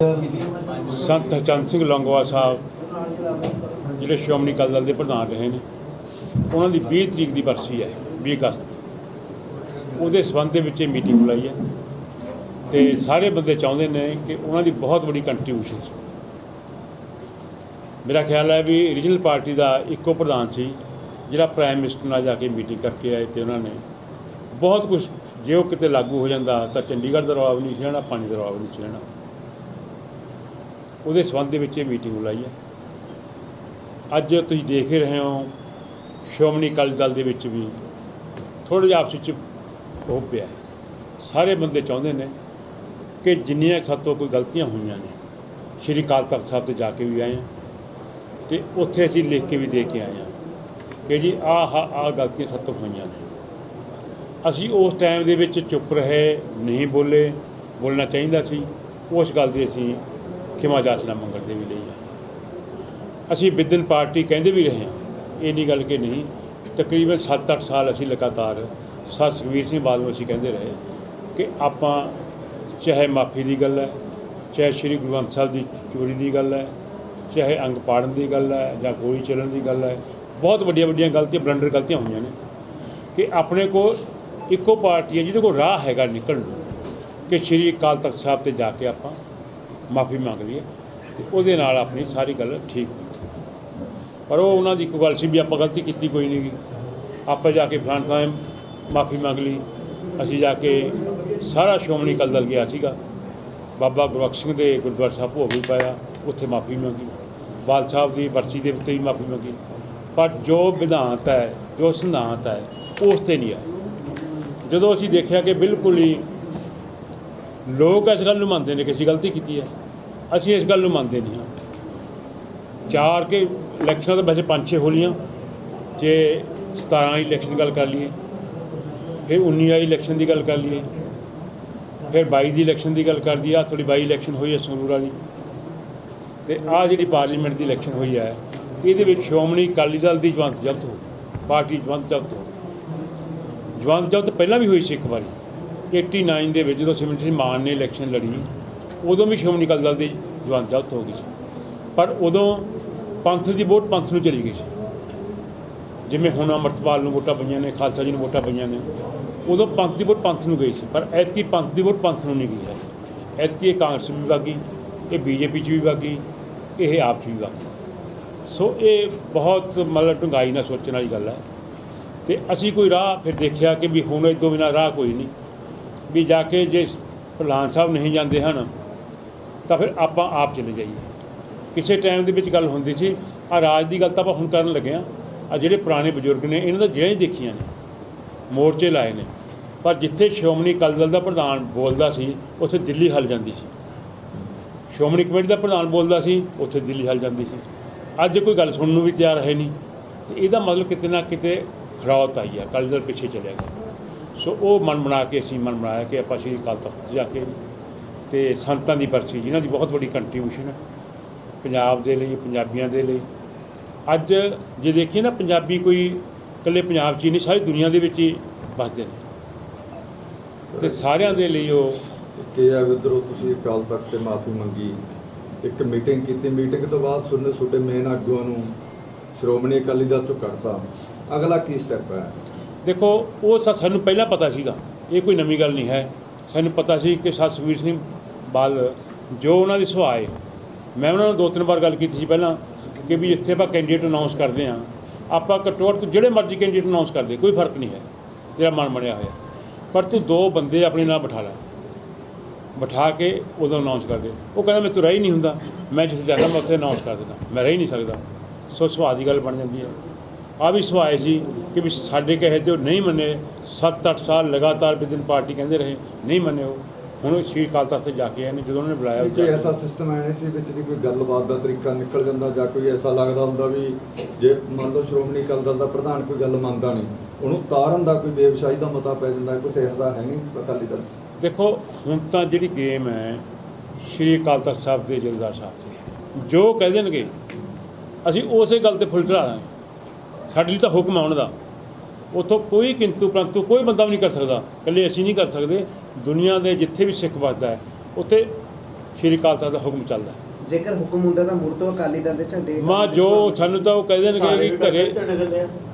ਸੰਤ ਹਰਚੰਦ ਸਿੰਘ ਲੌਂਗੋਵਾਲ ਸਾਹਿਬ, ਜਿਹੜੇ ਸ਼੍ਰੋਮਣੀ ਅਕਾਲੀ ਦਲ ਦੇ ਪ੍ਰਧਾਨ ਰਹੇ ਨੇ, ਉਹਨਾਂ ਦੀ 20 ਤਰੀਕ ਦੀ ਬਰਸੀ ਹੈ 20 ਅਗਸਤ ਉਹਦੇ ਸੰਬੰਧ ਦੇ ਵਿੱਚ ਇਹ ਮੀਟਿੰਗ ਬੁਲਾਈ ਹੈ ਤੇ ਸਾਰੇ ਬੰਦੇ ਚਾਹੁੰਦੇ ਨੇ ਕਿ ਉਹਨਾਂ ਦੀ ਬਹੁਤ ਵੱਡੀ ਕੰਟਰੀਬਿਊਸ਼ਨ ਸੀ। ਮੇਰਾ ਖਿਆਲ ਹੈ ਵੀ ਰੀਜਨਲ ਪਾਰਟੀ ਦਾ ਇੱਕੋ ਪ੍ਰਧਾਨ ਸੀ, ਜਿਹੜਾ ਪ੍ਰਾਈਮ ਮਿਨਿਸਟਰ ਨਾਲ ਜਾ ਕੇ ਮੀਟਿੰਗ ਕਰਕੇ ਆਏ ਤੇ ਉਹਨਾਂ ਨੇ ਬਹੁਤ ਕੁਝ ਜੇ ਉਹ ਕਿਤੇ ਲਾਗੂ ਹੋ ਜਾਂਦਾ ਤਾਂ ਚੰਡੀਗੜ੍ਹ ਦਾ ਰਵਾਬ ਨਹੀਂ ਸੀ ਰਹਿਣਾ, ਪਾਣੀ ਦਾ ਰੌਲਾ ਨਹੀਂ ਸੀ ਰਹਿਣਾ। ਉਹਦੇ ਸੰਬੰਧ ਦੇ ਵਿੱਚ ਇਹ ਮੀਟਿੰਗ ਬੁਲਾਈ ਹੈ। ਅੱਜ ਤੁਸੀਂ ਦੇਖ ਹੀ ਰਹੇ ਹੋ, ਸ਼੍ਰੋਮਣੀ ਅਕਾਲੀ ਦਲ ਦੇ ਵਿੱਚ ਵੀ ਥੋੜ੍ਹਾ ਜਿਹਾ ਆਪਸ ਵਿੱਚ ਉਹ ਪਿਆ ਸਾਰੇ ਬੰਦੇ ਚਾਹੁੰਦੇ ਨੇ ਕਿ ਜਿੰਨੀਆਂ ਸਾਤੋਂ ਕੋਈ ਗਲਤੀਆਂ ਹੋਈਆਂ ਨੇ, ਸ਼੍ਰੀ ਅਕਾਲ ਤਖਤ ਸਾਹਿਬ ਤੇ ਜਾ ਕੇ ਵੀ ਆਏ ਹਾਂ ਤੇ ਉੱਥੇ ਅਸੀਂ ਲਿਖ ਕੇ ਵੀ ਦੇ ਕੇ ਆਏ ਹਾਂ ਕਿ ਜੀ ਆਹ ਆਹ ਗਲਤੀਆਂ ਸਾਤੋਂ ਹੋਈਆਂ ਨੇ। ਅਸੀਂ ਉਸ ਟਾਈਮ ਦੇ ਵਿੱਚ ਚੁੱਪ ਰਹੇ, ਨਹੀਂ ਬੋਲੇ, ਬੋਲਣਾ ਚਾਹੀਦਾ ਸੀ। ਉਸ ਗੱਲ ਦੀ ਅਸੀਂ ਖਿਮਾ ਜਾਚਨਾ ਮੰਗਣ ਦੇ ਵੀ ਲਈ ਹੈ ਅਸੀਂ ਵਿਦਨ ਪਾਰਟੀ ਕਹਿੰਦੇ ਵੀ ਰਹੇ ਹਾਂ, ਇਹ ਨਹੀਂ ਗੱਲ ਕਿ ਨਹੀਂ, ਤਕਰੀਬਨ 7-8 ਸਾਲ ਅਸੀਂ ਲਗਾਤਾਰ ਸਰ ਸੁਖਬੀਰ ਸਿੰਘ ਬਾਦਲ ਅਸੀਂ ਕਹਿੰਦੇ ਰਹੇ ਕਿ ਆਪਾਂ ਚਾਹੇ ਮਾਫੀ ਦੀ ਗੱਲ ਹੈ, ਚਾਹੇ ਸ੍ਰੀ ਗੁਰੂ ਗ੍ਰੰਥ ਸਾਹਿਬ ਦੀ ਚੋਰੀ ਦੀ ਗੱਲ ਹੈ, ਚਾਹੇ ਅੰਗ ਪਾੜਨ ਦੀ ਗੱਲ ਹੈ ਜਾਂ ਗੋਲੀ ਚੱਲਣ ਦੀ ਗੱਲ ਹੈ, ਬਹੁਤ ਵੱਡੀਆਂ ਵੱਡੀਆਂ ਗਲਤੀਆਂ, ਬਲੰਡਰ ਗਲਤੀਆਂ ਹੋਈਆਂ ਨੇ ਕਿ ਆਪਣੇ ਕੋਲ ਇੱਕੋ ਪਾਰਟੀ ਹੈ ਜਿਹਦੇ ਕੋਲ ਰਾਹ ਹੈਗਾ ਨਿਕਲਣ ਨੂੰ ਕਿ ਸ਼੍ਰੀ ਅਕਾਲ ਤਖਤ ਸਾਹਿਬ ਤੇ ਜਾ ਕੇ ਆਪਾਂ ਮਾਫੀ ਮੰਗ ਲਈਏ ਤੇ ਉਹਦੇ ਨਾਲ ਆਪਣੀ ਸਾਰੀ ਗੱਲ ਠੀਕ ਹੋਈ। ਪਰ ਉਹ ਉਹਨਾਂ ਦੀ ਇੱਕ ਗੱਲ ਸੀ ਵੀ ਆਪਾਂ ਗਲਤੀ ਕੀਤੀ, ਕੋਈ ਨਹੀਂ। ਆਪਾਂ ਜਾ ਕੇ ਫਲਾਣ ਸਾਹਿਬ ਮਾਫੀ ਮੰਗ ਲਈ। ਅਸੀਂ ਜਾ ਕੇ ਸਾਰਾ ਸ਼੍ਰੋਮਣੀ ਅਕਾਲੀ ਦਲ ਗਿਆ ਸੀਗਾ। ਬਾਬਾ ਗੁਰਬਖਸ਼ ਸਿੰਘ ਦੇ ਗੁਰਦੁਆਰਾ ਸਾਹਿਬ ਭੋਗ ਵੀ ਪਾਇਆ, ਉੱਥੇ ਮਾਫੀ ਮੰਗੀ। ਬਾਲ ਸਾਹਿਬ ਦੀ ਵਰਸੀ ਦੇ ਉੱਤੇ ਵੀ ਮਾਫੀ ਮੰਗੀ। ਪਰ ਜੋ ਵਿਧਾਨਤ ਹੈ, ਜੋ ਸਿਧਾਂਤ ਹੈ, ਉਸ ਤੇ ਨਹੀਂ ਆ ਜਦੋਂ ਅਸੀਂ ਦੇਖਿਆ ਕਿ ਬਿਲਕੁਲ ਹੀ ਲੋਕ ਇਸ ਗੱਲ ਨੂੰ ਮੰਨਦੇ ਨੇ ਕਿ ਅਸੀਂ ਗਲਤੀ ਕੀਤੀ ਹੈ। ਅਸੀਂ ਇਸ ਗੱਲ ਨੂੰ ਮੰਨਦੇ ਨਹੀਂ ਹਾਂ। ਚਾਰ ਕੇ ਇਲੈਕਸ਼ਨਾਂ ਤਾਂ ਵੈਸੇ ਪੰਜ ਛੇ ਹੋ ਲਈਆਂ। ਜੇ 17 ਵਾਲੀ ਇਲੈਕਸ਼ਨ ਦੀ ਗੱਲ ਕਰ ਲਈਏ, ਫਿਰ 19 ਵਾਲੀ ਇਲੈਕਸ਼ਨ ਦੀ ਗੱਲ ਕਰ ਲਈਏ, ਫਿਰ 22 ਦੀ ਇਲੈਕਸ਼ਨ ਦੀ ਗੱਲ ਕਰ ਦਈਏ ਆ ਥੋੜੀ 22 ਇਲੈਕਸ਼ਨ ਹੋਈ ਹੈ ਸੰਗਰੂਰ ਵਾਲੀ। ਤੇ ਆ ਜਿਹੜੀ ਪਾਰਲੀਮੈਂਟ ਦੀ ਇਲੈਕਸ਼ਨ ਹੋਈ ਹੈ, ਇਹਦੇ ਵਿੱਚ ਸ਼੍ਰੋਮਣੀ ਅਕਾਲੀ ਦਲ ਦੀ ਜਵੰਤ ਜ਼ਬਤ ਹੋ ਪਾਰਟੀ ਜਵੰਤ ਜ਼ਬਤ ਹੋ ਜਵੰਤ ਜ਼ਬਤ ਪਹਿਲਾਂ ਵੀ ਹੋਈ ਸੀ ਇੱਕ ਵਾਰੀ। 89 ਦੇ ਵਿੱਚ ਜਦੋਂ ਸਿਮਰਨ ਸਿੰਘ ਮਾਨ ਨੇ ਇਲੈਕਸ਼ਨ ਲੜੀ, ਉਦੋਂ ਵੀ ਸ਼੍ਰੋਮਣੀ ਅਕਾਲੀ ਦਲ ਦੀ ਜਵਾਨ ਜ਼ਬਤ ਹੋ ਗਈ ਸੀ। ਪਰ ਉਦੋਂ ਪੰਥ ਦੀ ਵੋਟ ਪੰਥ ਨੂੰ ਚਲੀ ਗਈ ਸੀ। ਜਿਵੇਂ ਹੁਣ ਅਮਰਤਪਾਲ ਨੂੰ ਵੋਟਾਂ ਪਈਆਂ ਨੇ, ਖਾਲਸਾ ਜੀ ਨੂੰ ਵੋਟਾਂ ਪਈਆਂ ਨੇ, ਉਦੋਂ ਪੰਥ ਦੀ ਵੋਟ ਪੰਥ ਨੂੰ ਗਈ ਸੀ, ਪਰ ਐਤਕੀ ਪੰਥ ਦੀ ਵੋਟ ਪੰਥ ਨੂੰ ਨਹੀਂ ਗਈ ਹੈ। ਐਤਕੀ ਇਹ ਕਾਂਗਰਸ ਵੀ ਵਾਗੀ ਇਹ ਬੀਜੇਪੀ 'ਚ ਵੀ ਵਾਗੀ ਇਹ ਆਪ 'ਚ ਵੀ ਵਾਗੀ ਸੋ ਇਹ ਬਹੁਤ ਮਤਲਬ ਢੰਗਾਈ ਨਾਲ ਸੋਚਣ ਵਾਲੀ ਗੱਲ ਹੈ। ਤੇ ਅਸੀਂ ਕੋਈ ਰਾਹ ਫਿਰ ਦੇਖਿਆ ਕਿ ਵੀ ਹੁਣ ਇਹ ਤੋਂ ਬਿਨਾਂ ਰਾਹ ਕੋਈ ਨਹੀਂ। ਵੀ ਜਾ ਕੇ ਜੇ ਪ੍ਰਧਾਨ ਸਾਹਿਬ ਨਹੀਂ ਜਾਂਦੇ ਹਨ, ਤਾਂ ਫਿਰ ਆਪਾਂ ਆਪ ਚਲੇ ਜਾਈਏ। ਕਿਸੇ ਟਾਈਮ ਦੇ ਵਿੱਚ ਗੱਲ ਹੁੰਦੀ ਸੀ ਆ ਰਾਜ ਦੀ ਗੱਲ ਤਾਂ ਆਪਾਂ ਹੁਣ ਕਰਨ ਲੱਗੇ ਆ ਆ ਜਿਹੜੇ ਪੁਰਾਣੇ ਬਜ਼ੁਰਗ ਨੇ, ਇਹਨਾਂ ਦਾ ਜਿਹੜੀਆਂ ਹੀ ਦੇਖੀਆਂ ਨੇ, ਮੋਰਚੇ ਲਾਏ ਨੇ। ਪਰ ਜਿੱਥੇ ਸ਼੍ਰੋਮਣੀ ਅਕਾਲੀ ਦਲ ਦਾ ਪ੍ਰਧਾਨ ਬੋਲਦਾ ਸੀ, ਉੱਥੇ ਦਿੱਲੀ ਹਲ ਜਾਂਦੀ ਸੀ। ਸ਼੍ਰੋਮਣੀ ਕਮੇਟੀ ਦਾ ਪ੍ਰਧਾਨ ਬੋਲਦਾ ਸੀ, ਉੱਥੇ ਦਿੱਲੀ ਹਲ ਜਾਂਦੀ ਸੀ। ਅੱਜ ਕੋਈ ਗੱਲ ਸੁਣਨ ਨੂੰ ਵੀ ਤਿਆਰ ਹੈ ਨਹੀਂ। ਤੇ ਇਹਦਾ ਮਤਲਬ ਕਿਤੇ ਨਾ ਕਿਤੇ ਖੜਾਉਤ ਆਈ ਹੈ ਅਕਾਲੀ ਦਲ ਪਿੱਛੇ ਚਲਿਆ ਗਿਆ। ਸੋ ਉਹ ਮਨ ਬਣਾ ਕੇ ਅਸੀਂ ਮਨ ਬਣਾਇਆ ਕਿ ਆਪਾਂ ਸ਼੍ਰੀ ਅਕਾਲ ਤਖਤ 'ਚ ਜਾ ਕੇ ਤੇ ਸੰਤਾਂ ਦੀ ਬਰਸੀ ਜਿਨ੍ਹਾਂ ਦੀ ਬਹੁਤ ਵੱਡੀ ਕੰਟਰੀਬਿਊਸ਼ਨ ਹੈ, ਪੰਜਾਬ ਦੇ ਲਈ, ਪੰਜਾਬੀਆਂ ਦੇ ਲਈ। ਅੱਜ ਜੇ ਦੇਖੀਏ ਨਾ, ਪੰਜਾਬੀ ਕੋਈ ਇਕੱਲੇ ਪੰਜਾਬ 'ਚ ਹੀ ਨਹੀਂ, ਸਾਰੀ ਦੁਨੀਆ ਦੇ ਵਿੱਚ ਹੀ ਵੱਸਦੇ ਨੇ। ਤੇ ਸਾਰਿਆਂ ਦੇ ਲਈ ਉਹ ਕਿ ਆ ਵਿਦਰੋ ਤੁਸੀਂ ਅਕਾਲ ਤਖਤ ਤੇ ਮਾਫੀ ਮੰਗੀ। ਇੱਕ ਮੀਟਿੰਗ ਕੀਤੀ। ਮੀਟਿੰਗ ਤੋਂ ਬਾਅਦ ਸੁਣਨੇ ਛੋਟੇ ਮੇਨ ਆਗੂਆਂ ਨੂੰ ਸ਼੍ਰੋਮਣੀ ਅਕਾਲੀ ਦਲ ਤੋਂ ਕੱਢਤਾ। ਅਗਲਾ ਕੀ ਸਟੈਪ ਹੈ? ਦੇਖੋ, ਉਹ ਸਾਨੂੰ ਪਹਿਲਾਂ ਪਤਾ ਸੀਗਾ, ਇਹ ਕੋਈ ਨਵੀਂ ਗੱਲ ਨਹੀਂ ਹੈ। ਸਾਨੂੰ ਪਤਾ ਸੀ ਕਿ ਸਤਿਵੀਰ ਸਿੰਘ ਬਾਲ ਜੋ ਉਹਨਾਂ ਦੀ ਸੁਭਾਅ ਹੈ ਮੈਂ ਉਹਨਾਂ ਨੂੰ ਦੋ ਤਿੰਨ ਵਾਰ ਗੱਲ ਕੀਤੀ ਸੀ ਪਹਿਲਾਂ, ਕਿ ਵੀ ਜਿੱਥੇ ਆਪਾਂ ਕੈਂਡੀਡੇਟ ਅਨਾਉਂਸ ਕਰਦੇ ਹਾਂ। ਆਪਾਂ ਘੱਟੋ ਘੱਟ ਤੂੰ ਜਿਹੜੇ ਮਰਜ਼ੀ ਕੈਂਡੀਡੇਟ ਅਨਾਉਂਸ ਕਰਦੇ ਕੋਈ ਫ਼ਰਕ ਨਹੀਂ ਹੈ, ਤੇਰਾ ਮਨ ਬਣਿਆ ਹੋਇਆ। ਪਰ ਤੂੰ ਦੋ ਬੰਦੇ ਆਪਣੇ ਨਾਲ ਬਿਠਾ ਲੈ। ਬਿਠਾ ਕੇ ਉਦੋਂ ਅਨਾਉਂਸ ਕਰਦੇ ਉਹ ਕਹਿੰਦਾ, ਮੈਂ ਤੂੰ ਰਹਿ ਹੀ ਨਹੀਂ ਹੁੰਦਾ। ਮੈਂ ਜਿੱਥੇ ਜਾਂਦਾ ਮੈਂ ਉੱਥੇ ਅਨਾਉਂਸ ਕਰ ਦਿੰਦਾ। ਮੈਂ ਰਹਿ ਹੀ ਨਹੀਂ ਸਕਦਾ। ਸੋ ਸੁਭਾਅ ਦੀ ਗੱਲ ਬਣ ਜਾਂਦੀ ਹੈ। ਆ ਵੀ ਸੁਭਾਅ ਸੀ ਕਿ ਵੀ ਸਾਡੇ ਕਹੇ ਤੇ ਉਹ ਨਹੀਂ ਮੰਨੇ 7-8 ਸਾਲ ਲਗਾਤਾਰ ਵਿਦਿਨ ਪਾਰਟੀ ਕਹਿੰਦੇ ਰਹੇ ਨਹੀਂ ਮੰਨੇ ਉਹ। ਹੁਣ ਸ਼੍ਰੀ ਅਕਾਲ ਤਖਤ ਤੇ ਜਾ ਕੇ ਆਏ ਨੇ ਜਦੋਂ ਉਹਨਾਂ ਨੇ ਬੁਲਾਇਆ ਕੋਈ ਐਸਾ ਸਿਸਟਮ ਨਹੀਂ ਸੀ ਵਿੱਚ ਦੀ ਕੋਈ ਗੱਲਬਾਤ ਦਾ ਤਰੀਕਾ ਨਿਕਲ ਜਾਂਦਾ ਜਾਂ ਕੋਈ ਐਸਾ ਲੱਗਦਾ ਹੁੰਦਾ ਵੀ ਜੇ ਮੰਨ ਲਓ ਸ਼੍ਰੋਮਣੀ ਅਕਾਲੀ ਦਲ ਦਾ ਪ੍ਰਧਾਨ ਕੋਈ ਗੱਲ ਮੰਨਦਾ ਨਹੀਂ ਉਹਨੂੰ ਤਾਰਨ ਦਾ ਕੋਈ ਬੇਵਸ਼ਾਹੀ ਦਾ ਮਤਾ ਪੈ ਜਾਂਦਾ ਕੁਛ ਇਹੋ ਜਿਹਾ ਹੈ ਨਹੀਂ ਅਕਾਲੀ ਦਲ। ਦੇਖੋ ਹੁਣ ਤਾਂ ਜਿਹੜੀ ਗੇਮ ਹੈ ਸ਼੍ਰੀ ਅਕਾਲ ਤਖਤ ਸਾਹਿਬ ਦੇ ਜਲਦਾਰ ਸਾਹਿਬ ਦੀ ਜੋ ਕਹਿ ਦੇਣਗੇ ਅਸੀਂ ਉਸੇ ਗੱਲ ਤੇ ਫੁੱਲ ਚੜਾ ਦਾਂਗੇ। ਸਾਡੇ ਲਈ ਤਾਂ ਹੁਕਮ ਆ ਉਹਨਾਂ ਦਾ। ਉੱਥੋਂ ਕੋਈ ਕਿੰਤੂ ਪਰੰਤੂ ਕੋਈ ਬੰਦਾ ਵੀ ਨਹੀਂ ਕਰ ਸਕਦਾ। ਇਕੱਲੇ ਅਸੀਂ ਨਹੀਂ ਕਰ ਸਕਦੇ। ਦੁਨੀਆ ਦੇ ਜਿੱਥੇ ਵੀ ਸਿੱਖ ਵੱਸਦਾ ਹੈ ਉੱਥੇ ਸ਼੍ਰੀ ਅਕਾਲ ਤਖਤ ਦਾ ਹੁਕਮ ਚੱਲਦਾ ਜੇਕਰ ਹੁਕਮ ਹੁੰਦਾ ਤਾਂ ਮੁੜ ਤੋਂ ਅਕਾਲੀ ਦਲ ਦੇ ਝੰਡੇ ਮਾਂ ਜੋ ਸਾਨੂੰ ਤਾਂ ਉਹ ਕਹਿ ਦੇਣਗੇ ਕਿ ਘਰੇ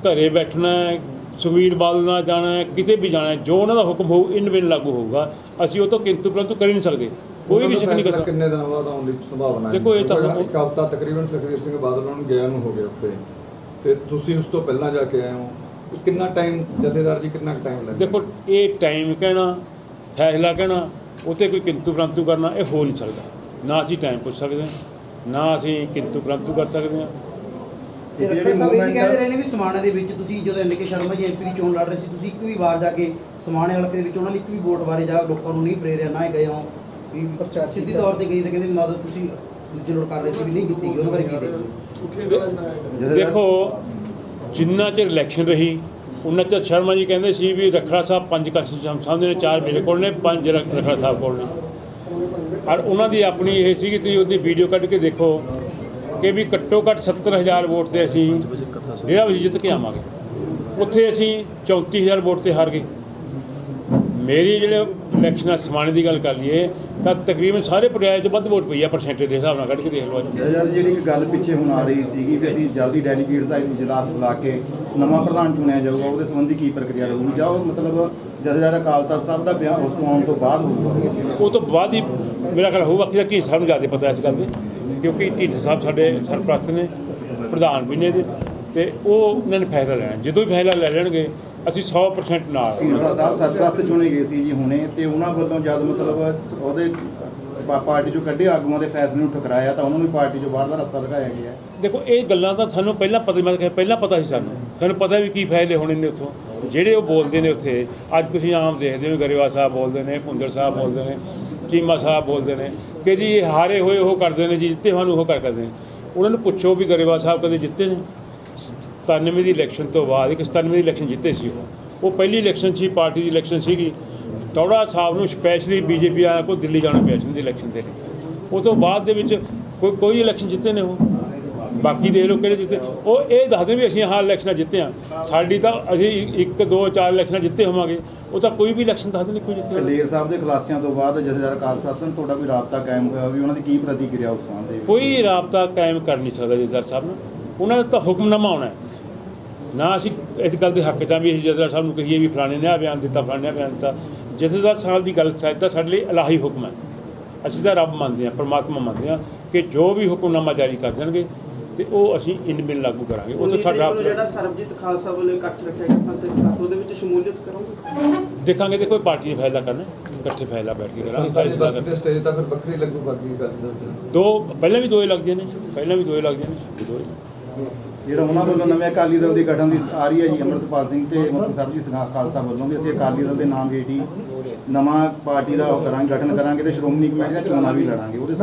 ਘਰੇ ਬੈਠਣਾ ਹੈ ਸੁਖਬੀਰ ਬਾਦਲ ਨਾਲ ਜਾਣਾ ਹੈ ਕਿਤੇ ਵੀ ਜਾਣਾ ਹੈ ਜੋ ਉਹਨਾਂ ਦਾ ਹੁਕਮ ਹੋਊ ਇਨ ਬਿਨ ਲਾਗੂ ਹੋਊਗਾ। ਅਸੀਂ ਉਹ ਤੋਂ ਕਿੰਤੂ ਪਰੰਤੂ ਕਰ ਹੀ ਨਹੀਂ ਸਕਦੇ। ਕੋਈ ਵੀ ਸ਼ੱਕ ਨਹੀਂ ਕਰਦਾ। ਕਿੰਨੇ ਦਿਨਾਂ ਬਾਅਦ ਆਉਣ ਦੀ ਸੰਭਾਵਨਾ ਹੈ? ਦੇਖੋ, ਇਹ ਤਾਂ- ਇੱਕ ਹਫ਼ਤਾ ਤਕਰੀਬਨ ਸੁਖਬੀਰ ਸਿੰਘ ਬਾਦਲ ਨੂੰ ਗਿਆ ਨੂੰ ਹੋ ਗਿਆ ਉੱਤੇ ਤੇ ਤੁਸੀਂ ਉਸ ਤੋਂ ਪਹਿਲਾਂ ਜਾ ਕੇ ਆਏ ਹੋ। ਕਿੰਨਾ ਟਾਈਮ ਜਥੇਦਾਰ ਜੀ ਕਿੰਨਾ ਟਾਈਮ ਲੱਗਦਾ ਦੇਖੋ ਇਹ ਟਾਈਮ ਕਹਿਣਾ ਫੈਸਲਾ ਕਹਿਣਾ ਉਤੇ ਕੋਈ ਕਿੰਤੂ ਪਰੰਤੂ ਕਰਨਾ ਇਹ ਹੋ ਨਹੀਂ ਸਕਦਾ। ਨਾ ਅਸੀਂ ਟਾਈਮ ਪੁੱਛ ਸਕਦੇ ਹਾਂ ਨਾ ਅਸੀਂ ਕਿੰਤੂ ਪਰੰਤੂ ਕਰ ਸਕਦੇ ਹਾਂ। ਜਿਹੜੀ movement ਕਹਿੰਦੇ ਰਹੇ ਨੇ ਵੀ ਸਮਾਣੇ ਦੇ ਵਿੱਚ ਤੁਸੀਂ ਜਦੋਂ ਐਨਕੇ ਸ਼ਰਮਾ ਜੀ ਐਮਪੀ ਦੀ ਚੋਣ ਲੜ ਰਹੇ ਸੀ ਤੁਸੀਂ ਇੱਕ ਵੀ ਵਾਰ ਜਾ ਕੇ ਸਮਾਣੇ ਹਲਕੇ ਦੇ ਵਿੱਚ ਉਹਨਾਂ ਲਈ ਇੱਕ ਵੀ ਵੋਟ ਬਾਰੇ ਜਾ ਲੋਕਾਂ ਨੂੰ ਨਹੀਂ ਪ੍ਰੇਰਿਆ ਨਾ ਹੀ ਗਏ ਹੋ। ਵੀ ਸਿੱਧੀ ਤੌਰ ਤੇ ਗਈ ਤਾਂ ਕਹਿੰਦੇ ਮਦਦ ਤੁਸੀਂ ਦੂਜੇ ਲੋਕ ਕਰ ਰਹੇ ਸੀ ਵੀ ਨਹੀਂ ਕੀਤੀ ਗਈ ਉਹਨਾਂ ਬਾਰੇ ਕੀ ਦੇਖੋ ਦੇਖੋ ਜਿੰਨਾ ਚਿਰ ਇਲੈਕਸ਼ਨ ਰਹੀ ਉਹਨਾਂ ਚਿਰ ਸ਼ਰਮਾ ਜੀ ਕਹਿੰਦੇ ਸੀ ਵੀ ਰਖੜਾ ਸਾਹਿਬ ਪੰਜ ਕੰਸਟੀਟਿਊਸ਼ਨ ਸਾਹਮਣੇ ਨੇ ਚਾਰ ਮੇਰੇ ਕੋਲ ਨੇ ਪੰਜ ਰਖ- ਰਖੜਾ ਸਾਹਿਬ ਕੋਲ ਨੇ। ਔਰ ਉਹਨਾਂ ਦੀ ਆਪਣੀ ਇਹ ਸੀ ਕਿ ਤੁਸੀਂ ਉਹਦੀ ਵੀਡੀਓ ਕੱਢ ਕੇ ਦੇਖੋ ਕਿ ਵੀ ਘੱਟੋ ਘੱਟ 70000 ਵੋਟ ਤੇ ਅਸੀਂ ਡੇਰਾ ਵਜੇ ਜਿੱਤ ਕੇ ਆਵਾਂਗੇ। ਉੱਥੇ ਅਸੀਂ 34000 ਵੋਟ ਤੇ ਹਾਰ ਗਏ। ਮੇਰੀ ਜਿਹੜੇ ਇਲੈਕਸ਼ਨਾਂ ਸਮਾਣੇ ਦੀ ਗੱਲ ਕਰ ਲਈਏ ਤਾਂ ਤਕਰੀਬਨ ਸਾਰੇ ਪਰਿਆਏ 'ਚ ਵੱਧ ਵੋਟ ਪਈ ਆ ਪਰਸੈਂਟੇਜ ਦੇ ਹਿਸਾਬ ਨਾਲ ਕੱਢ ਕੇ ਦੇਖ ਲਓ ਯਾਰ ਜਿਹੜੀ ਇੱਕ ਗੱਲ ਪਿੱਛੇ ਹੁਣ ਆ ਰਹੀ ਸੀਗੀ ਕਿ ਅਸੀਂ ਜਲਦੀ ਡੈਲੀਗੇਟਸ ਦਾ ਇਜਲਾਸ ਬੁਲਾ ਕੇ ਨਵਾਂ ਪ੍ਰਧਾਨ ਚੁਣਿਆ ਜਾਊਗਾ ਉਹਦੇ ਸੰਬੰਧੀ ਕੀ ਪ੍ਰਕਿਰਿਆ ਰਹੂਗੀ? ਜਾਂ ਉਹ ਮਤਲਬ ਜਥੇਦਾਰ ਅਕਾਲ ਤਖਤ ਸਾਹਿਬ ਦਾ ਬਿਆਨ ਉਸ ਤੋਂ ਆਉਣ ਤੋਂ ਬਾਅਦ ਹੋਊਗਾ? ਉਹ ਤੋਂ ਬਾਅਦ ਹੀ ਮੇਰਾ ਖਿਆਲ ਹੋਊਗਾ ਕਿ ਕੀ ਸਾਨੂੰ ਜ਼ਿਆਦਾ ਪਤਾ ਇਸ ਗੱਲ ਦੇ ਕਿਉਂਕਿ ਢੀਡ ਸਾਹਿਬ ਸਾਡੇ ਸਰਪ੍ਰਸਤ ਨੇ ਪ੍ਰਧਾਨ ਵੀ ਨੇ ਤੇ ਉਹ ਉਹਨਾਂ ਨੇ ਫੈਸਲਾ ਲੈਣਾ। ਜਦੋਂ ਵੀ ਫੈਸਲਾ ਲੈ ਲੈਣਗੇ ਅਸੀਂ 100% ਨਾਲ। ਢੀਂਡਸਾ ਸਾਹਿਬ ਸਰਪ੍ਰਸਤ ਚੁਣੇ ਗਏ ਸੀ ਜੀ ਹੁਣੇ ਤੇ ਉਹਨਾਂ ਵੱਲੋਂ ਜਦ ਮਤਲਬ ਉਹਦੇ ਪਾ- ਪਾਰਟੀ ਚੋਂ ਕੱਢੇ ਆਗੂਆਂ ਦੇ ਫੈਸਲੇ ਨੂੰ ਠੁਕਰਾਇਆ ਤਾਂ ਉਹਨਾਂ ਨੂੰ ਪਾਰਟੀ ਚੋਂ ਬਾਹਰ ਦਾ ਰਸਤਾ ਦਿਖਾਇਆ ਗਿਆ ਦੇਖੋ ਇਹ ਗੱਲਾਂ ਤਾਂ ਸਾਨੂੰ ਪਹਿਲਾਂ ਪਤਾ ਮੈਂ ਕਿਹਾ ਪਹਿਲਾਂ ਪਤਾ ਸੀ ਸਾਨੂੰ। ਸਾਨੂੰ ਪਤਾ ਵੀ ਕੀ ਫਾਇਦੇ ਹੋਣੇ ਨੇ ਉੱਥੋਂ। ਜਿਹੜੇ ਉਹ ਬੋਲਦੇ ਨੇ ਉੱਥੇ ਅੱਜ ਤੁਸੀਂ ਆਮ ਦੇਖਦੇ ਹੋ ਗਰੇਵਾਲ ਸਾਹਿਬ ਬੋਲਦੇ ਨੇ ਭੁੰਦਰ ਸਾਹਿਬ ਬੋਲਦੇ ਨੇ ਚੀਮਾ ਸਾਹਿਬ ਬੋਲਦੇ ਨੇ ਕਿ ਜੀ ਇਹ ਹਾਰੇ ਹੋਏ ਉਹ ਕਰਦੇ ਨੇ ਜੀ ਜਿੱਤੇ ਹੋਣ ਉਹ ਕਰ ਕਰਦੇ ਨੇ। ਉਹਨਾਂ ਨੂੰ ਪੁੱਛੋ ਵੀ ਗਰੇਵਾਲ ਸਾਹਿਬ ਕਦੇ ਜਿੱਤੇ ਨੇ। 97 ਦੀ ਇਲੈਕਸ਼ਨ ਤੋਂ ਬਾਅਦ ਇੱਕ 97 ਦੀ ਇਲੈਕਸ਼ਨ ਜਿੱਤੇ ਸੀ ਉਹ। ਉਹ ਪਹਿਲੀ ਇਲੈਕਸ਼ਨ ਸੀ ਪਾਰਟੀ ਦੀ ਇਲੈਕਸ਼ਨ ਸੀਗੀ। ਟੌੜਾ ਸਾਹਿਬ ਨੂੰ ਸਪੈਸ਼ਲੀ ਬੀਜੇਪੀ ਵਾਲਿਆਂ ਕੋਲ ਦਿੱਲੀ ਜਾਣਾ ਪਿਆ ਸੀ ਉਹਦੀ ਇਲੈਕਸ਼ਨ ਦੇ ਲਈ। ਉਹ ਤੋਂ ਬਾਅਦ ਦੇ ਵਿੱਚ ਕੋਈ ਕੋਈ ਇਲੈਕਸ਼ਨ ਜਿੱਤੇ ਨੇ ਉਹ। ਬਾਕੀ ਦੇ ਲੋ ਕਿਹੜੇ ਜਿੱਤੇ। ਉਹ ਇਹ ਦੱਸਦੇ ਵੀ ਅਸੀਂ ਹਾਂ ਇਲੈਕਸ਼ਨਾਂ ਜਿੱਤੇ ਆ ਸਾਡੀ ਤਾਂ ਅਸੀਂ ਇੱਕ ਦੋ ਚਾਰ ਇਲੈਕਸ਼ਨਾਂ ਜਿੱਤੇ ਹੋਵਾਂਗੇ। ਉਹ ਤਾਂ ਕੋਈ ਵੀ ਇਲੈਕਸ਼ਨ ਦੱਸਦੇ ਨਹੀਂ ਕੋਈ ਜਿੱਤੇ ਹੋਣਾ। ਕਲੇਰ ਸਾਹਿਬ ਦੇ ਖੁਲਾਸਿਆਂ ਤੋਂ ਬਾਅਦ ਜਥੇਦਾਰ ਅਕਾਲ ਤਖਤ ਨਾਲ ਤੁਹਾਡਾ ਕੋਈ ਰਾਬਤਾ ਕਾਇਮ ਹੋਇਆ ਵੀ ਉਹਨਾਂ ਦੀ ਕੀ ਪ੍ਰਤੀਕਿਰਿਆ ਉਸ ਸੰਬੰਧ ਦੇ? ਕੋਈ ਰਾਬਤਾ ਕਾਇਮ ਕਰ ਨਹੀਂ ਸਕਦਾ ਜਥੇਦਾਰ ਸਾਹਿਬ ਨੂੰ ਉਹਨਾਂ ਦਾ ਤਾਂ ਹੁਕਮਨਾਮਾ ਆਉਣਾ ਹੈ। ਨਾ ਅਸੀਂ ਇਸ ਗੱਲ ਦੇ ਹੱਕ 'ਚ ਵੀ ਅਸੀਂ ਜਥੇਦਾਰ ਸਾਹਿਬ ਨੂੰ ਕਹੀਏ ਵੀ ਫਲਾਣੇ ਨੇ ਆ ਬਿਆਨ ਦਿੱਤਾ ਫਲਾਣੇ ਨੇ ਬਿਆਨ ਦਿੱਤਾ। ਜਥੇਦਾਰ ਸਾਹਿਬ ਦੀ ਗੱਲ ਸੱਚ ਤਾਂ ਸਾਡੇ ਲਈ ਇਲਾਹੀ ਹੁਕਮ ਹੈ। ਅਸੀਂ ਤਾਂ ਰੱਬ ਮੰਨਦੇ ਹਾਂ ਪਰਮਾਤਮਾ ਮੰਨਦੇ ਹਾਂ ਕਿ ਜੋ ਵੀ ਹੁਕਮਨਾਮਾ ਜਾਰੀ ਕਰ ਦੇਣਗੇ ਤੇ ਉਹ ਅਸੀਂ ਇਨ ਬਿਨ ਲਾਗੂ ਕਰਾਂਗੇ। ਉਹ ਤਾਂ ਸਾਡਾ ਜਿਹੜਾ ਸਰਬਜੀਤ ਖਾਲਸਾ ਵੱਲੋਂ ਇਕੱਠ ਰੱਖਿਆ ਗਿਆ ਪੰਥਕ ਉਹਦੇ ਵਿੱਚ ਸ਼ਮੂਲੀਅਤ ਕਰੋਗੇ? ਦੇਖਾਂਗੇ ਤੇ ਕੋਈ ਪਾਰਟੀ ਨੇ ਫਾਇਦਾ ਕਰਨਾ ਇਕੱਠੇ ਫਾਇਦਾ ਬੈਠ ਕੇ ਕਰਾਂਗੇ। ਫੈਸਲਾ ਸਟੇਜ ਤਾਂ ਫਿਰ ਵੱਖਰੀ ਲੱਗੂ ਬਾਕੀ ਗੱਲ। ਦਾ ਪਹਿਲਾਂ ਵੀ ਦੋਏ ਲੱਗਦੀਆਂ ਨੇ ਪਹਿਲਾਂ ਵੀ ਦੋਏ ਲੱਗਦੀਆਂ ਨੇ ਦੋਏ ਜਿਹੜਾ ਉਹਨਾਂ ਵੱਲੋਂ ਨਵੇਂ ਅਕਾਲੀ ਦਲ ਦੀ ਗਠਨ ਦੀ ਆ ਰਹੀ ਹੈ ਜੀ ਅੰਮ੍ਰਿਤਪਾਲ ਸਿੰਘ ਤੇ ਮੁਖਤਿ ਸਾਹਿਬ ਜੀ ਖਾਲਸਾ ਵੱਲੋਂ ਵੀ ਅਸੀਂ ਅਕਾਲੀ ਦਲ ਦੇ ਨਾਮ ਹੇਠ ਨਵਾਂ ਪਾਰਟੀ ਦਾ ਉਹ ਕਰਾਂਗੇ ਗਠਨ ਕਰਾਂਗੇ ਤੇ ਸ਼੍ਰੋਮਣੀ ਕਮੇਟੀ ਦੀਆਂ ਚੋਣਾਂ ਵੀ ਲੜਾਂਗੇ। ਉਹਦੇ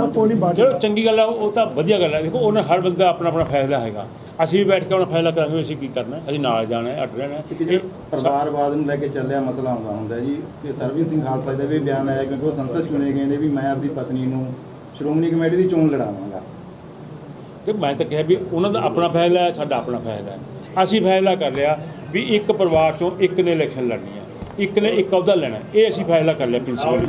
ਚਲੋ ਚੰਗੀ ਗੱਲ ਆ ਉਹ ਤਾਂ ਵਧੀਆ ਗੱਲ ਹੈ ਦੇਖੋ ਉਹਨਾਂ ਹਰ ਬੰਦਾ ਆਪਣਾ ਆਪਣਾ ਫਾਇਦਾ ਹੈਗਾ। ਅਸੀਂ ਵੀ ਬੈਠ ਕੇ ਆਪਣਾ ਫਾਇਦਾ ਕਰਾਂਗੇ ਅਸੀਂ ਕੀ ਕਰਨਾ ਹੈ, ਅਸੀਂ ਨਾਲ ਜਾਣਾ ਹੈ ਅੱਡ ਰਹਿਣਾ ਹੈ। ਕਿ ਜਿਹੜਾ ਪਰਿਵਾਰਵਾਦ ਨੂੰ ਲੈ ਕੇ ਚੱਲਿਆ ਮਸਲਾ ਆਉਂਦਾ ਹੁੰਦਾ ਜੀ ਕਿ ਸਰਬਜੀਤ ਸਿੰਘ ਖਾਲਸਾ ਦਾ ਵੀ ਬਿਆਨ ਆਇਆ ਕਿਉਂਕਿ ਉਹ ਸੰਸਦ ਚੁਣੇ ਗਏ ਨੇ ਵੀ ਮੈਂ ਆਪਣੀ ਪਤਨੀ ਨੂੰ ਸ਼੍ਰੋਮਣੀ ਕਮੇਟੀ ਦੀ ਚੋਣ ਲੜਾਵਾਂਗਾ। ਤੇ ਮੈਂ ਤਾਂ ਕਿਹਾ ਵੀ ਉਹਨਾਂ ਦਾ ਆਪਣਾ ਫਾਇਦਾ ਹੈ, ਸਾਡਾ ਆਪਣਾ ਫਾਇਦਾ ਹੈ। ਅਸੀਂ ਫੈਸਲਾ ਕਰ ਲਿਆ ਵੀ ਇੱਕ ਪਰਿਵਾਰ ਚੋਂ ਇੱਕ ਨੇ ਇਲੈਕਸ਼ਨ ਲੜਨੀ ਹੈ। ਇੱਕ ਨੇ ਇੱਕ ਅਹੁਦਾ ਲੈਣਾ ਇਹ ਅਸੀਂ ਫੈਸਲਾ ਕਰ ਲਿਆ ਪ੍ਰਿੰਸੀਪਲ